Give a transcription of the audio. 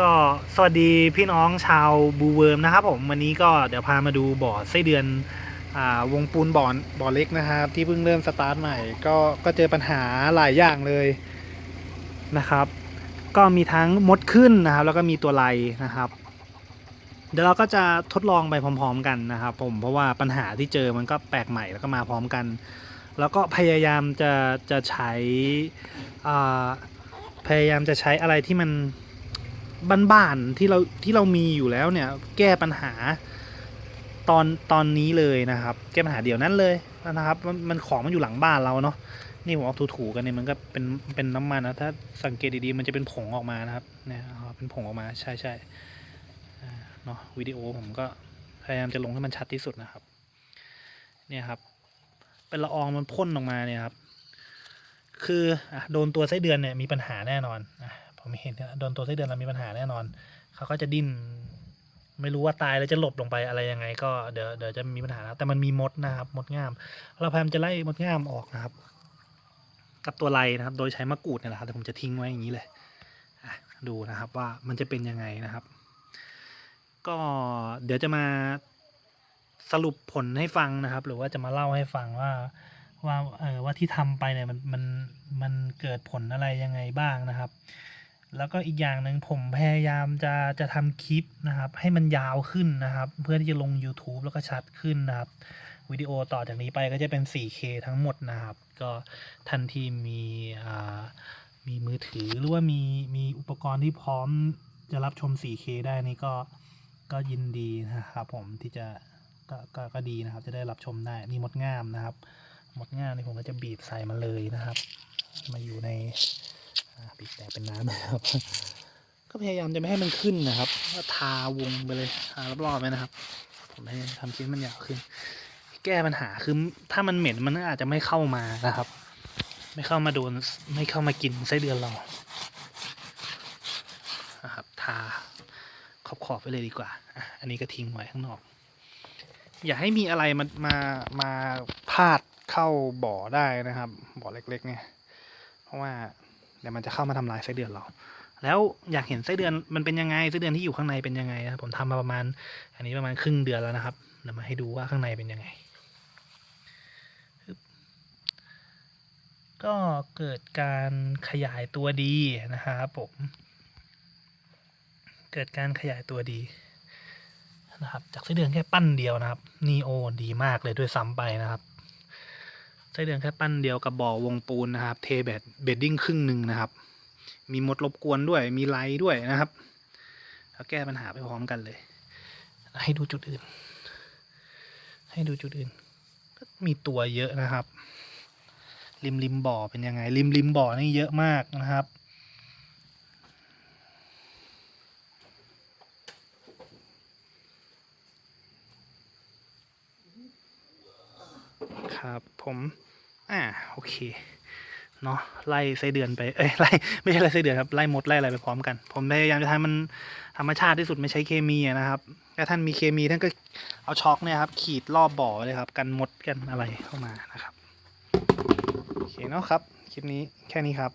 ก็สวัสดีพี่น้องชาวบูเวิร์มนะครับผมวันนี้ก็เดี๋ยวพามาดูบ่อไส้เดือนอาวงปูนบ่อบ่อเล็กนะครับที่เพิ่งเริ่มสตาร์ทใหม่ก็ก็เจอปัญหาหลายอย่างเลยนะครับ ก็มีทั้งมดขึ้นนะครับ แล้วก็มีตัวไรนะครับ เดี๋ยวเราก็จะทดลองไปพร้อม ๆ กันนะครับผมเพราะว่าปัญหาที่เจอมันก็แปลกใหม่แล้วก็มาพร้อมกัน แล้วก็พยายามจะจะใช้พยายามจะใช้อะไรที่มัน บ้านๆที่เราที่เรามีอยู่แล้วเนี่ย แก้ปัญหาตอนตอนนี้เลยนะครับ แก้ปัญหาเดี๋ยวนั้นเลยนะครับ มันมันของมันอยู่หลังบ้านเราเนาะนี่ผมเอาถูๆกันเนี่ยมันก็เป็นเป็นน้ำมันนะถ้าสังเกตดีๆมันจะเป็นผงออกมานะครับเนี่ยเป็นผงออกมาใช่ใช่เนาะวิดีโอผมก็พยายามจะลงให้มันชัดที่สุดนะครับ เนี่ยครับ เป็นละอองมันพ่นออกมาเนี่ยครับ คืออะโดนตัวไส้เดือนเนี่ยมีปัญหาแน่นอนอะ ผมเห็นโดนตัวไส้เดือนเรามีปัญหาแน่นอน เขาก็จะดิ้น ไม่รู้ว่าตายแล้วจะหลบลงไปอะไรยังไง ก็เดี๋ยวเดี๋ยวจะมีปัญหานะแต่มันมีมดนะครับ มดง่าม เราพยายามจะไล่มดง่ามออกนะครับ กับตัวไรนะครับ โดยใช้มะกรูดเนี่ยแหละครับแต่ผมจะทิ้งไว้อย่างนี้เลยดูนะครับว่ามันจะเป็นยังไงนะครับ ก็เดี๋ยวจะมาสรุปผลให้ฟังนะครับ หรือว่าจะมาเล่าให้ฟังว่าว่าเออว่าที่ทำไปเนี่ยมันมันมันเกิดผลอะไรยังไงบ้างนะครับ แล้วก็อีกอย่างหนึ่งผมพยายามจะจะทำคลิปนะครับ ให้มันยาวขึ้นนะครับ เพื่อที่จะลง YouTube แล้วก็ชัดขึ้นนะครับ วิดีโอต่อจากนี้ไปก็จะเป็น 4K ทั้งหมดนะครับ ก็ทันทีมีอ่ามีมือถือหรือว่ามีมีอุปกรณ์ที่พร้อมจะรับชม 4K ได้นี่ก็ก็ยินดีนะครับผมที่จะก็ก็ก็ดีนะครับ จะได้รับชมได้นี่มดงามนะครับมดง่ามนี่ผมก็จะบีบใส่มาเลยนะครับ มาอยู่ใน บีบแต่เป็นน้ำนะครับ ก็พยายามจะไม่ให้มันขึ้นนะครับก็ทาวงไปเลยทารอบๆไปนะครับ ผมพยายามทำชิ้นมันยาวขึ้น แก้ปัญหาคือถ้ามันเหม็นมันอาจจะไม่เข้ามานะครับ ไม่เข้ามาโดนไม่เข้ามากินไส้เดือนเรานะครับ ทาขอบขอบๆไปเลยดีกว่า อันนี้ก็ทิ้งไว้ข้างนอก อย่าให้มีอะไรมามามาพาดเข้าบ่อได้นะครับ บ่อเล็ก ๆ เนี่ย เพราะว่า เดี๋ยวมันจะเข้ามาทำลายไส้เดือนเรา แล้วอยากเห็นไส้เดือนมันเป็นยังไงไส้เดือนที่อยู่ข้างในเป็นยังไงนะผมทำมาประมาณ อันนี้ประมาณครึ่งเดือนแล้วนะครับเดี๋ยวมาให้ดูว่าข้างในเป็นยังไง ก็เกิดการขยายตัวดีนะครับผม เกิดการขยายตัวดีนะครับจากไส้เดือนแค่ปั้นเดียวนะครับนีโอดีมากเลยด้วยซ้ำไปนะครับ ไส้เดือนแค่ปั้นเดียวกับบ่อวงปูนนะครับ เทเบดเบดดิ้งครึ่งหนึ่งนะครับ มีมดรบกวนด้วยมีไลด้วยนะครับแล้วแก้ปัญหาไปพร้อมกันเลย ให้ดูจุดอื่น ให้ดูจุดอื่น ก็มีตัวเยอะนะครับ ริมริมบ่อเป็นยังไง ริมริมบ่อนี่เยอะมากนะครับ ครับผมอ่าโอเคเนาะไล่ไส้เดือนไปเอ้ยไล่ไม่ใช่ไล่ไส้เดือนครับไล่มดไล่อะไรไปพร้อมกัน ผมพยายามจะทำมันธรรมชาติที่สุดไม่ใช้เคมีนะครับถ้าท่านมีเคมีท่านก็เอาช็อคเนี่ยครับ ขีดรอบบ่อเลยครับ กันมดกันอะไรเข้ามานะครับโอเคเนาะครับคลิปนี้แค่นี้ครับ